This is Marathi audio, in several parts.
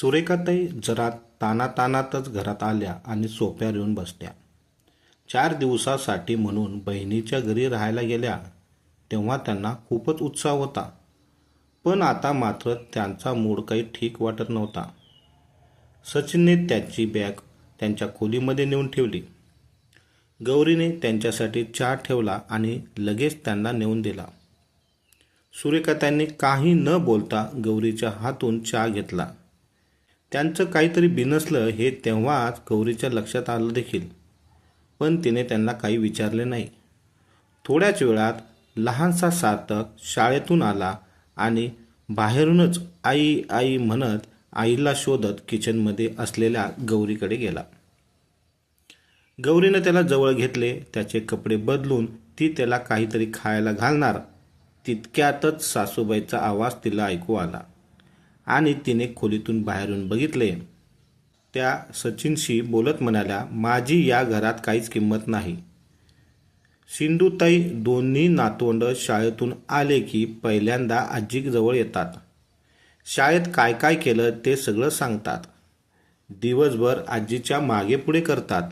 सुरेखाताई जरा तानातानातच घरात आल्या आणि सोप्यावर येऊन बसल्या. चार दिवसासाठी म्हणून बहिणीच्या घरी राहायला गेल्या तेव्हा त्यांना खूपच उत्साह होता. पण आता मात्र त्यांचा मूड काही ठीक वाटत नव्हता. सचिनने त्याची बॅग त्यांच्या खोलीमध्ये नेऊन ठेवली. गौरीने त्यांच्यासाठी चहा ठेवला आणि लगेच त्यांना नेऊन दिला. सुरेखाताईंनी काही न बोलता गौरीच्या हातून चहा घेतला. त्यांचं काहीतरी बिनसलं हे तेव्हाच गौरीच्या लक्षात आलं देखील. पण तिने त्यांना काही विचारले नाही. थोड्याच वेळात लहानसा सार्थक शाळेतून आला आणि बाहेरूनच आई आई म्हणत आईला शोधत किचनमध्ये असलेल्या गौरीकडे गेला. गौरीनं त्याला जवळ घेतले त्याचे कपडे बदलून ती त्याला काहीतरी खायला घालणार. तितक्यातच सासूबाईचा आवाज तिला ऐकू आला. आणि तिने खोलीतून बाहेरून बघितले. त्या सचिनशी बोलत म्हणाल्या माझी या घरात काहीच किंमत नाही. सिंधुताई दोन्ही नातवंड शाळेतून आले की पहिल्यांदा आजीजवळ येतात. शाळेत काय काय केलं ते सगळं सांगतात. दिवसभर आजीच्या मागे पुढे करतात.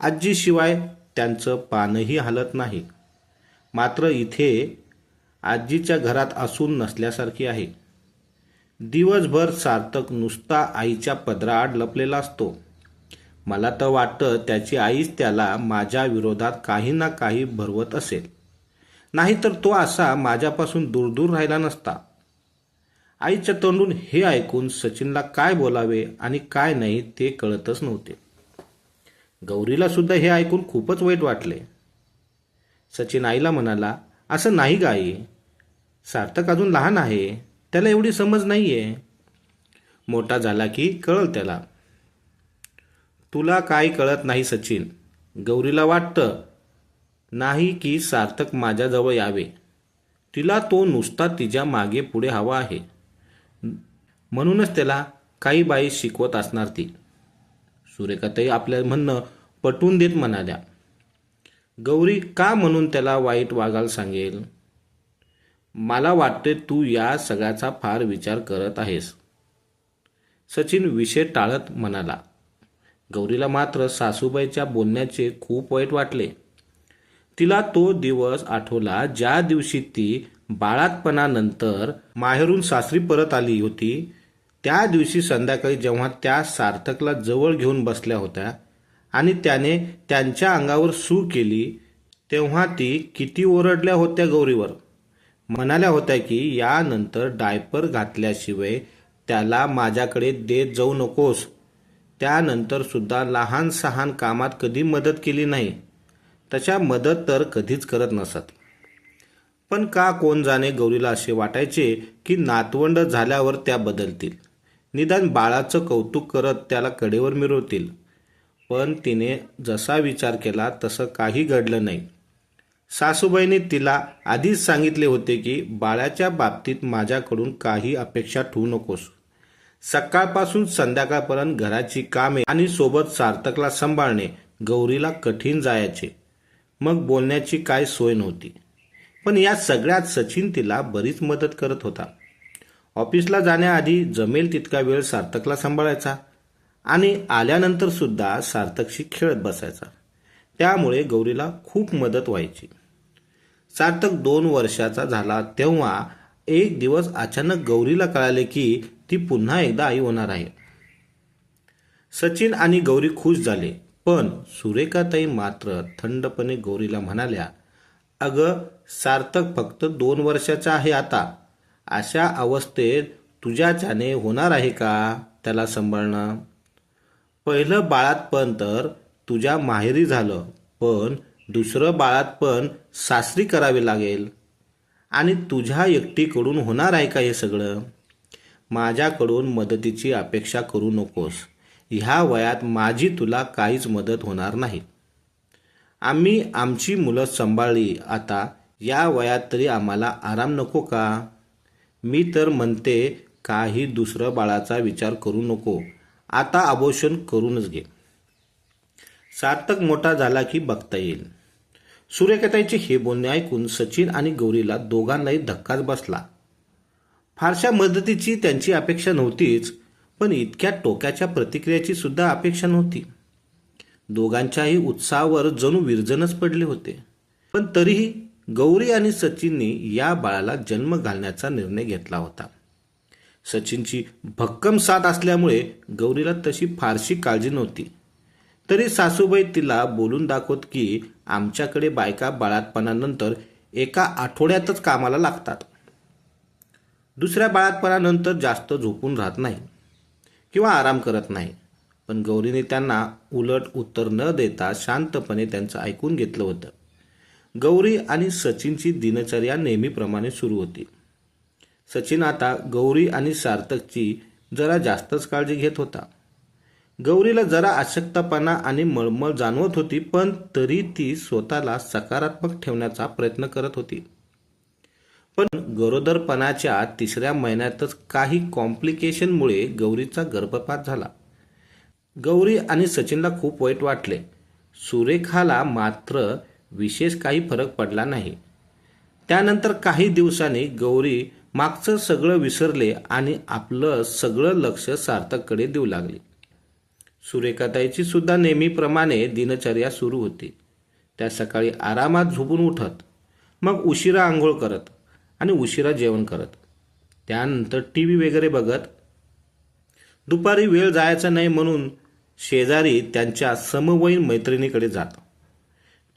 आजीशिवाय त्यांचं पानही हलत नाही. मात्र इथे आजीच्या घरात असून नसल्यासारखी आहे. दिवसभर सार्थक नुसता आईच्या पदराआड लपलेला असतो. मला तर वाटतं त्याची आईच त्याला माझ्या विरोधात काही ना काही भरवत असेल. नाहीतर तो असा माझ्यापासून दूर दूर राहिला नसता. आईच्या तोंडून हे ऐकून सचिनला काय बोलावे आणि काय नाही ते कळतच नव्हते. गौरीला सुद्धा हे ऐकून खूपच वाईट वाटले. सचिन आईला म्हणाला असं नाही गाई. सार्थक अजून लहान आहे. त्याला एवढी समज नाही आहे मोठा झाला की कळल त्याला. तुला काय कळत नाही सचिन. गौरीला वाटतं नाही की सार्थक माझ्याजवळ यावे. तिला तो नुसता तिच्यामागे पुढे हवा आहे. म्हणूनच त्याला काही बाई शिकवत असणार ती. सुरेखाताई आपल्या म्हणणं पटवून देत म्हणाल्या. गौरी का म्हणून त्याला वाईट वागायला सांगेल? मला वाटते तू या सगळ्याचा फार विचार करत आहेस. सचिन विषय टाळत म्हणाला. गौरीला मात्र सासूबाईच्या बोलण्याचे खूप वाईट वाटले. तिला तो दिवस आठवला ज्या दिवशी ती बाळातपणानंतर माहेरून सासरी परत आली होती त्या दिवशी संध्याकाळी जेव्हा त्या सार्थकला जवळ घेऊन बसल्या होत्या आणि त्याने त्यांच्या अंगावर सू केली तेव्हा ती किती ओरडल्या होत्या गौरीवर. म्हणाल्या होत्या की यानंतर डायपर घातल्याशिवाय त्याला माझ्याकडे देत जाऊ नकोस. त्यानंतर सुद्धा लहान सहान कामात कधी मदत केली नाही. तशा मदत तर कधीच करत नसत. पण का कोण जाणे गौरीला असे वाटायचे की नातवंड झाल्यावर त्या बदलतील. निदान बाळाचं कौतुक करत त्याला कडेवर मिरवतील. पण तिने जसा विचार केला तसं काही घडलं नाही. सासूबाईने तिला आधीच सांगितले होते की बाळाच्या बाबतीत माझ्याकडून काही अपेक्षा ठेवू नकोस. सकाळपासून संध्याकाळपर्यंत घराची कामे आणि सोबत सार्थकला सांभाळणे गौरीला कठीण जायचे. मग बोलण्याची काय सोय नव्हती. पण या सगळ्यात सचिन तिला बरीच मदत करत होता. ऑफिसला जाण्याआधी जमेल तितका वेळ सार्थकला सांभाळायचा आणि आल्यानंतर सुद्धा सार्थकशी खेळत बसायचा. त्यामुळे गौरीला खूप मदत व्हायची. सार्थक दोन वर्षाचा झाला तेव्हा एक दिवस अचानक गौरीला कळाले की ती पुन्हा एकदा आई होणार आहे. सचिन आणि गौरी खुश झाले पण सुरेखाताई मात्र थंडपणे गौरीला म्हणाल्या अगं सार्थक फक्त दोन वर्षाचा आहे आता. अशा अवस्थेत तुझ्याच्याने होणार आहे का त्याला सांभाळणं? पहिलं बाळातपण तर तुझ्या माहेरी झालं पण दुसरं बाळातपण सासरी करावे लागेल. आणि तुझ्या एकटीकडून होणार आहे का हे सगळं? माझ्याकडून मदतीची अपेक्षा करू नकोस. ह्या वयात माझी तुला काहीच मदत होणार नाही. आम्ही आमची मुलं सांभाळली. आता या वयात तरी आम्हाला आराम नको का? मी तर म्हणते काही दुसरं बाळाचा विचार करू नको. आता अबोशन करूनच घे. सार्थक मोठा झाला की बघता येईल. सूर्यकथाईचे हे बोलणे ऐकून सचिन आणि गौरीला दोघांनाही धक्काच बसला. फारशा मदतीची त्यांची अपेक्षा नव्हतीच पण इतक्या टोक्याच्या प्रतिक्रियेची सुद्धा अपेक्षा नव्हती. दोघांच्याही उत्साहावर जणू विरजनच पडले होते. पण तरीही गौरी आणि सचिनने या बाळाला जन्म घालण्याचा निर्णय घेतला होता. सचिनची भक्कम साथ असल्यामुळे गौरीला तशी फारशी काळजी नव्हती. तरी सासूबाई तिला बोलून दाखवत की आमच्याकडे बायका बाळातपणानंतर एका आठवड्यातच कामाला लागतात. दुसऱ्या बाळातपणानंतर जास्त झोपून राहत नाही किंवा आराम करत नाही. पण गौरीने त्यांना उलट उत्तर न देता शांतपणे त्यांचं ऐकून घेतलं होतं. गौरी आणि सचिनची दिनचर्या नेहमीप्रमाणे सुरू होती. सचिन आता गौरी आणि सार्थकची जरा जास्तच काळजी घेत होता. गौरीला जरा अशक्तपणा आणि मळमळ जाणवत होती पण तरी ती स्वतःला सकारात्मक ठेवण्याचा प्रयत्न करत होती. पण गरोदरपणाच्या तिसऱ्या महिन्यातच काही कॉम्प्लिकेशनमुळे गौरीचा गर्भपात झाला. गौरी आणि सचिनला खूप वाईट वाटले. सुरेखाला मात्र विशेष काही फरक पडला नाही. त्यानंतर काही दिवसांनी गौरी मागचं सगळं विसरले आणि आपलं सगळं लक्ष सार्थककडे देऊ लागली. सुरेखाताईची सुद्धा नेहमीप्रमाणे दिनचर्या सुरू होती. त्या सकाळी आरामात झोपून उठत मग उशिरा आंघोळ करत आणि उशिरा जेवण करत. त्यानंतर टी व्ही वगैरे बघत. दुपारी वेळ जायचा नाही म्हणून शेजारी त्यांच्या समवयीन मैत्रिणीकडे जात.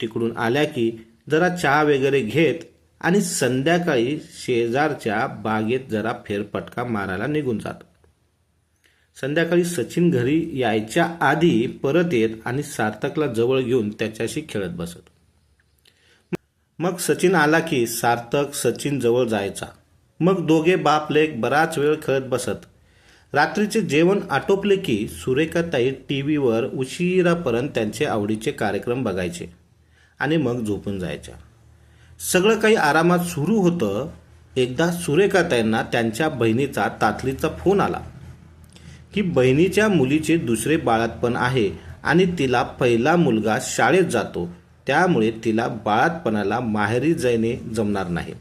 तिकडून आल्या की जरा चहा वगैरे घेत आणि संध्याकाळी शेजारच्या बागेत जरा फेरफटका मारायला निघून जात. संध्याकाळी सचिन घरी यायच्या आधी परत येत आणि सार्थकला जवळ घेऊन त्याच्याशी खेळत बसत. मग सचिन आला की सार्थक सचिन जवळ जायचा. मग दोघे बाप लेख बराच वेळ खेळत बसत. रात्रीचे जेवण आटोपले की सुरेखाताई टी व्हीवर उशिरापर्यंत त्यांचे आवडीचे कार्यक्रम बघायचे आणि मग झोपून जायच्या. सगळं काही आरामात सुरू होतं. एकदा सुरेखाताईंना त्यांच्या बहिणीचा तातलीचा फोन आला. की बहिणीच्या मुलीचे दुसरे बाळातपण आहे आणि तिला पहिला मुलगा शाळेत जातो. त्यामुळे तिला बाळातपणाला माहेरी जाणे जमणार नाही.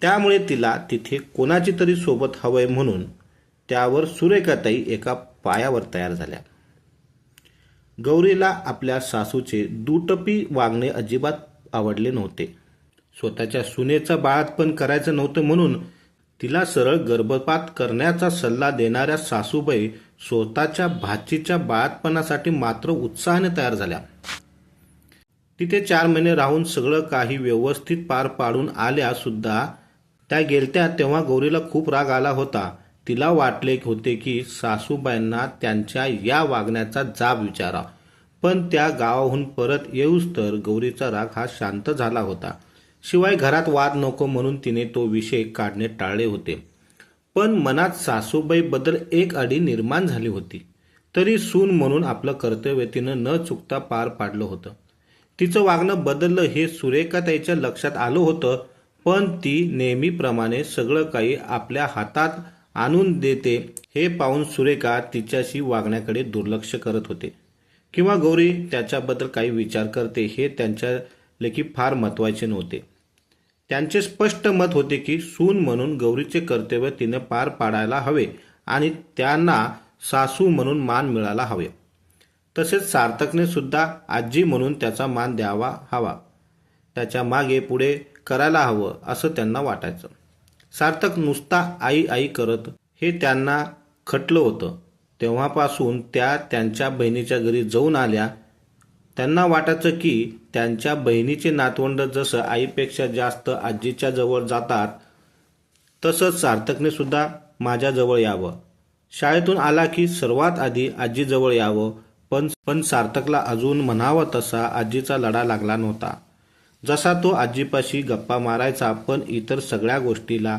त्यामुळे तिला तिथे कोणाची तरी सोबत हवंय म्हणून त्यावर सुरेखाताई एका पायावर तयार झाल्या. गौरीला आपल्या सासूचे दुटपी वागणे अजिबात आवडले नव्हते. स्वतःच्या सुनेचा बाळातपण करायचं नव्हतं म्हणून तिला सरळ गर्भपात करण्याचा सल्ला देणाऱ्या सासूबाई स्वतःच्या भाचीच्या बाळातपणासाठी मात्र उत्साहाने तयार झाल्या. तिथे चार महिने राहून सगळं काही व्यवस्थित पार पाडून आल्या सुद्धा त्या गेलत्या तेव्हा गौरीला खूप राग आला होता. तिला वाटले होते की सासूबाईंना त्यांच्या या वागण्याचा जाब विचारा. पण त्या गावाहून परत येऊच तर गौरीचा राग हा शांत झाला होता. शिवाय घरात वाद नको म्हणून तिने तो विषय काढणे टाळले होते. पण मनात सासूबाईबद्दल एक अडी निर्माण झाली होती. तरी सून म्हणून आपलं कर्तव्य तिनं न चुकता पार पाडलं होतं. तिचं वागणं बदललं हे सुरेखाताईच्या लक्षात आलं होतं पण ती नेहमीप्रमाणे सगळं काही आपल्या हातात आणून देते हे पाहून सुरेखा तिच्याशी वागण्याकडे दुर्लक्ष करत होते. किंवा गौरी त्याच्याबद्दल काही विचार करते हे त्यांच्या लेखी फार महत्त्वाचे नव्हते. त्यांचे स्पष्ट मत होते की सून म्हणून गौरीचे कर्तव्य तिने पार पाडायला हवे आणि त्यांना सासू म्हणून मान मिळायला हवे. तसेच सार्थकने सुद्धा आजी म्हणून त्याचा मान द्यावा हवा. त्याच्यामागे पुढे करायला हवं असं त्यांना वाटायचं. सार्थक नुसता आई आई करत हे त्यांना खटलं होतं. तेव्हापासून त्या त्यांच्या बहिणीच्या घरी जाऊन आल्या त्यांना वाटायचं की त्यांच्या बहिणीचे नातवंड जसं आईपेक्षा जास्त आजीच्या जवळ जातात तसंच सार्थकने सुद्धा माझ्याजवळ यावं. शाळेतून आला की सर्वात आधी आजीजवळ यावं पण पण सार्थकला अजून म्हणावं तसा आजीचा लढा लागला नव्हता. जसा तो आजीपाशी गप्पा मारायचा पण इतर सगळ्या गोष्टीला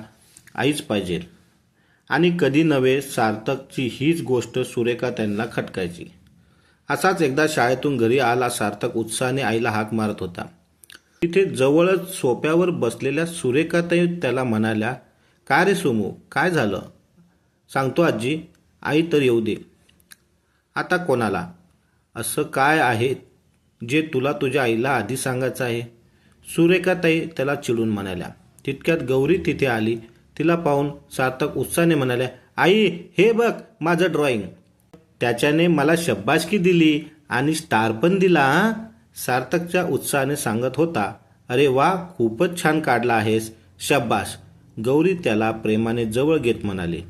आईच पाहिजे. आणि कधी नव्हे सार्थकची हीच गोष्ट सुरेखा त्यांना खटकायची. असाच एकदा शाळेतून घरी आला सार्थक उत्साहाने आईला हाक मारत होता. तिथे जवळच सोप्यावर बसलेल्या सुरेखाताई त्याला म्हणाल्या काय रे सोमू काय झालं? सांगतो आजी आई तर येऊ दे. आता कोणाला? असं काय आहे जे तुला तुझ्या आईला आधी सांगायचं आहे? सुरेखाताई त्याला चिडून म्हणाल्या. तितक्यात गौरी तिथे आली. तिला पाहून सार्थक उत्साहाने म्हणाल्या आई हे बघ माझं ड्रॉइंग. त्याच्याने मला शब्बाशकी दिली आणि स्टार पण दिला हा? सार्थकच्या उत्साहाने सांगत होता अरे वा खूपच छान काढला आहेस शब्बाश गौरी त्याला प्रेमाने जवळ घेत म्हणाली.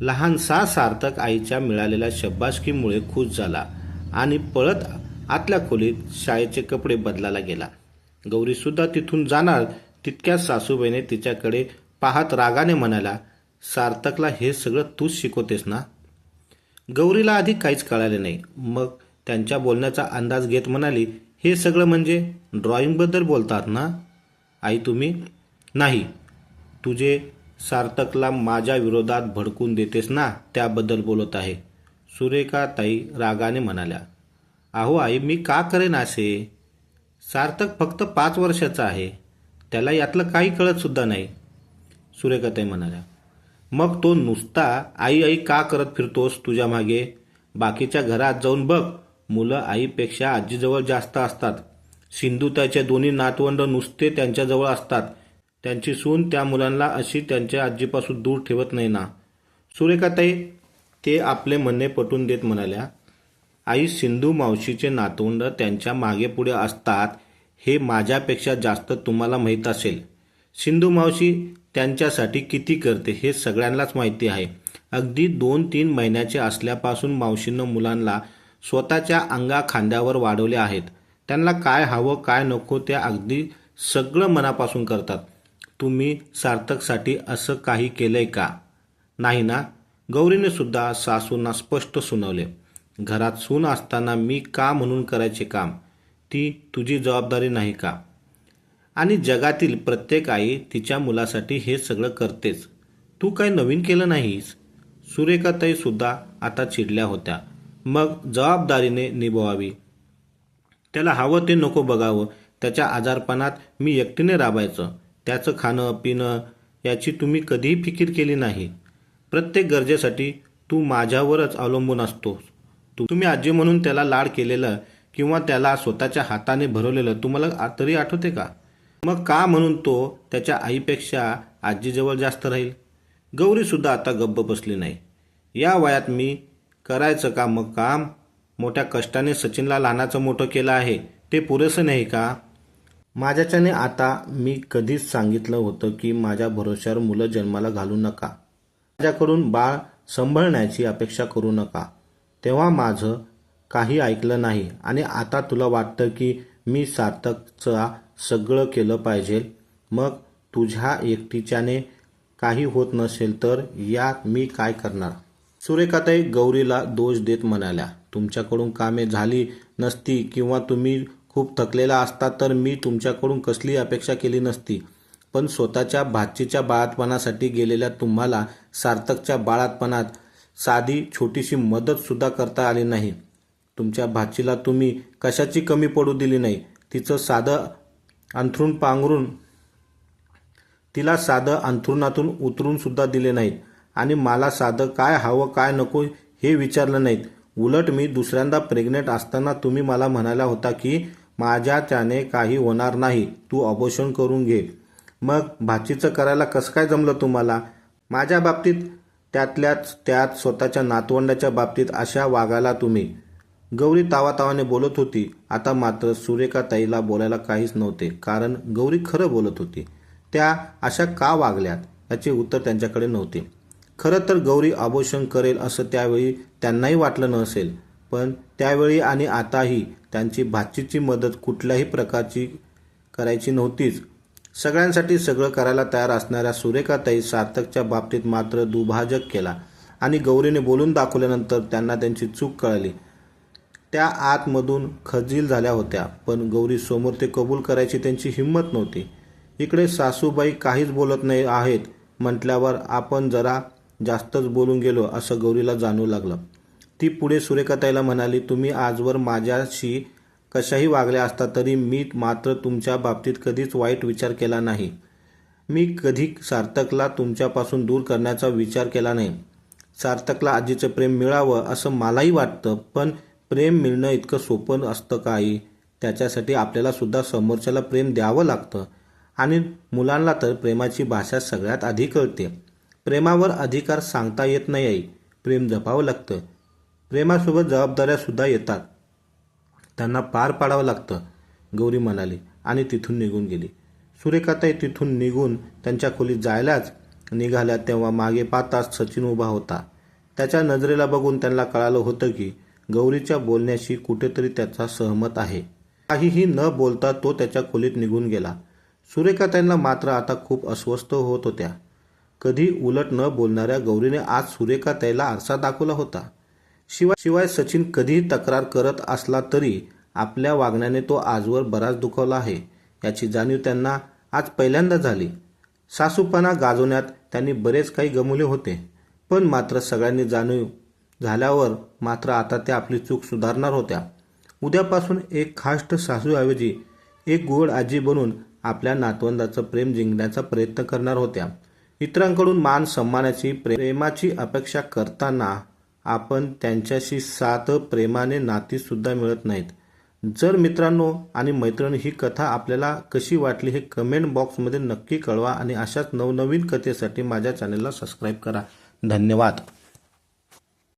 लहानसा सार्थक आईच्या मिळालेल्या शब्बाशकीमुळे खुश झाला आणि पळत आतल्या खोलीत शाळेचे कपडे बदलायला गेला. गौरीसुद्धा तिथून जाणार तितक्या सासूबाईने तिच्याकडे पाहत रागाने म्हणाला सार्थकला हे सगळं तूच शिकवतेस ना? गौरीला आधी काहीच कळाले नाही. मग त्यांच्या बोलण्याचा अंदाज घेत म्हणाली हे सगळं म्हणजे ड्रॉइंगबद्दल बोलतात ना? आई तुम्ही? नाही. तुझे सार्थकला माझ्या विरोधात भडकून देतेस ना? त्याबद्दल बोलत आहे. सुरेखा ताई रागाने म्हणाल्या अहो आई मी का करेन असे? सार्थक फक्त पाच वर्षाचा आहे. त्याला यातलं काही कळतसुद्धा नाही. सुरेखाताई म्हणाल्या मग तो नुसता आई आई का करत फिरतोस तुझ्या मागे? बाकीच्या घरात जाऊन बघ. मुलं आईपेक्षा आजीजवळ जास्त असतात. सिंधू त्याचे दोन्ही नातवंड नुसते त्यांच्याजवळ असतात. त्यांची सून त्या मुलांना अशी त्यांच्या आजीपासून दूर ठेवत नाही ना. सुरेखाताई ते आपले म्हणणे पटवून देत म्हणाल्या आई सिंधू मावशीचे नातवंड त्यांच्या मागे पुढे असतात हे माझ्यापेक्षा जास्त तुम्हाला माहीत असेल. सिंधू मावशी त्यांच्यासाठी किती करते हे सगळ्यांनाच माहिती आहे. अगदी दोन तीन महिन्याचे असल्यापासून मावशीनं मुलांना स्वतःच्या अंगा खांद्यावर वाढवले आहेत. त्यांना काय हवं काय नको ते अगदी सगळं मनापासून करतात. तुम्ही सार्थकसाठी असं काही केलंय का? नाही ना? गौरीने सुद्धा सासूंना स्पष्ट सुनावले. घरात सून असताना मी का म्हणून करायचे काम? ती तुझी जबाबदारी नाही का? आणि जगातील प्रत्येक आई तिच्या मुलासाठी हे सगळं करतेच. तू काही नवीन केलं नाहीस? सुरेखाताईसुद्धा आता चिडल्या होत्या. मग जबाबदारीने निभवावी. त्याला हवं ते नको बघावं. त्याच्या आजारपणात मी एकटीने राबायचं. त्याचं खाणं पिणं याची तुम्ही कधीही फिकीर केली नाही. प्रत्येक गरजेसाठी तू माझ्यावरच अवलंबून असतोस तू तुम्ही आजी म्हणून त्याला लाड केलेलं किंवा त्याला स्वतःच्या हाताने भरवलेलं तुम्हाला तरी आठवते का? मग का म्हणून तो त्याच्या आईपेक्षा आजीजवळ जास्त राहील? गौरीसुद्धा आता गप्प बसली नाही. या वयात मी करायचं का मग काम मोठ्या कष्टाने सचिनला लहानाचं मोठं केलं आहे. ते पुरेसं नाही का? माझ्याच्याने आता मी कधीच सांगितलं होतं की माझ्या भरोश्यावर मुलं जन्माला घालू नका. माझ्याकडून बाळ सांभाळण्याची अपेक्षा करू नका. तेव्हा माझं काही ऐकलं नाही. आणि आता तुला वाटतं की मी सार्थकचा सगळं केलं पाहिजे. मग तुझ्या एकटीच्याने काही होत नसेल तर यात मी काय करणार? सुरेखाताई गौरीला दोष देत म्हणाल्या तुमच्याकडून कामे झाली नसती किंवा तुम्ही खूप थकलेला असता तर मी तुमच्याकडून कसली अपेक्षा केली नसती. पण स्वतःच्या भाचीच्या बाळातपणासाठी गेलेल्या तुम्हाला सार्थकच्या बाळातपणात साधी छोटीशी मदतसुद्धा करता आली नाही. तुमच्या भाचीला तुम्ही कशाची कमी पडू दिली नाही? तिचं साधं अंथरूण पांघरून तिला साधं अंथरुणातून उतरून सुद्धा दिले नाहीत. आणि मला साधं काय हवं काय नको हे विचारलं नाहीत. उलट मी दुसऱ्यांदा प्रेग्नेंट असताना तुम्ही मला म्हणाला होता की माझ्या त्याने काही होणार नाही तू अबोषण करून घे. मग भाचीचं करायला कसं काय जमलं तुम्हाला? माझ्या बाबतीत त्यातल्याच त्यात स्वतःच्या नातवंडाच्या बाबतीत अशा वागायला तुम्ही. गौरी तावातावाने बोलत होती. आता मात्र सुरेखा ताईला बोलायला काहीच नव्हते कारण गौरी खरं बोलत होती. त्या अशा का वागल्यात याचे उत्तर त्यांच्याकडे नव्हते. खरं तर गौरी आभूषण करेल असं त्यावेळी त्यांनाही वाटलं नसेल पण त्यावेळी आणि आताही त्यांची भाचीची मदत कुठल्याही प्रकारची करायची नव्हतीच. सगळ्यांसाठी सगळं करायला तयार असणाऱ्या सुरेखाताई सार्थकच्या बाबतीत मात्र दुभाजक केला आणि गौरीने बोलून दाखवल्यानंतर त्यांना त्यांची चूक कळली. त्या आतमधून खजील झाल्या होत्या पण गौरी समोर ते कबूल करायची त्यांची हिंमत नव्हती. इकडे सासूबाई काहीच बोलत नाही आहेत म्हटल्यावर आपण जरा जास्तच बोलून गेलो असं गौरीला जाणू लागलं. ती पुढे सुरेखाताईला म्हणाली तुम्ही आजवर माझ्याशी कशाही वागल्या असता तरी मी मात्र तुमच्या बाबतीत कधीच वाईट विचार केला नाही. मी कधी सार्थकला तुमच्यापासून दूर करण्याचा विचार केला नाही. सार्थकला आजीचं प्रेम मिळावं असं मलाही वाटतं पण प्रेम मिळणं इतकं सोपं असतं काही? त्याच्यासाठी आपल्याला सुद्धा समोरच्याला प्रेम द्यावं लागतं. आणि मुलांना तर प्रेमाची भाषा सगळ्यात आधी कळते. प्रेमावर अधिकार सांगता येत नाही प्रेम जपावं लागतं. प्रेमासोबत जबाबदाऱ्यासुद्धा येतात. त्यांना पार पाडावं लागतं. गौरी म्हणाली आणि तिथून निघून गेली. सुरेखाताई तिथून निघून त्यांच्या खोलीत जायलाच निघाल्या तेव्हा मागे पाहताच सचिन उभा होता. त्याच्या नजरेला बघून त्यांना कळालं होतं की गौरीच्या बोलण्याशी कुठेतरी त्याचा सहमत आहे. काहीही न बोलता तो त्याच्या खोलीत निघून गेला. सुरेखाताईंना मात्र आता खूप अस्वस्थ होत होत्या. कधी उलट न बोलणाऱ्या गौरीने आज सुरेखा त्याला आरसा दाखवला होता. शिवाय शिवाय सचिन कधीही तक्रार करत असला तरी आपल्या वागण्याने तो आजवर बराच दुखावला आहे. याची जाणीव त्यांना आज पहिल्यांदा झाली. सासूपणा गाजवण्यात त्यांनी बरेच काही गमवले होते. पण मात्र सगळ्यांनी जाणीव झाल्यावर मात्र आता त्या आपली चूक सुधारणार होत्या. उद्यापासून एक खाष्ट सासूऐवजी एक गोड आजी बनून आपल्या नातवंदाचं प्रेम जिंकण्याचा प्रयत्न करणार होत्या. इतरांकडून मान सन्मानाची प्रेमाची अपेक्षा करताना आपण त्यांच्याशी साथ प्रेमाने नातीसुद्धा मिळत नाहीत. जर मित्रांनो आणि मैत्रिणी ही कथा आपल्याला कशी वाटली हे कमेंट बॉक्समध्ये नक्की कळवा आणि अशाच नवनवीन कथेसाठी माझ्या चॅनलला सबस्क्राईब करा. धन्यवाद.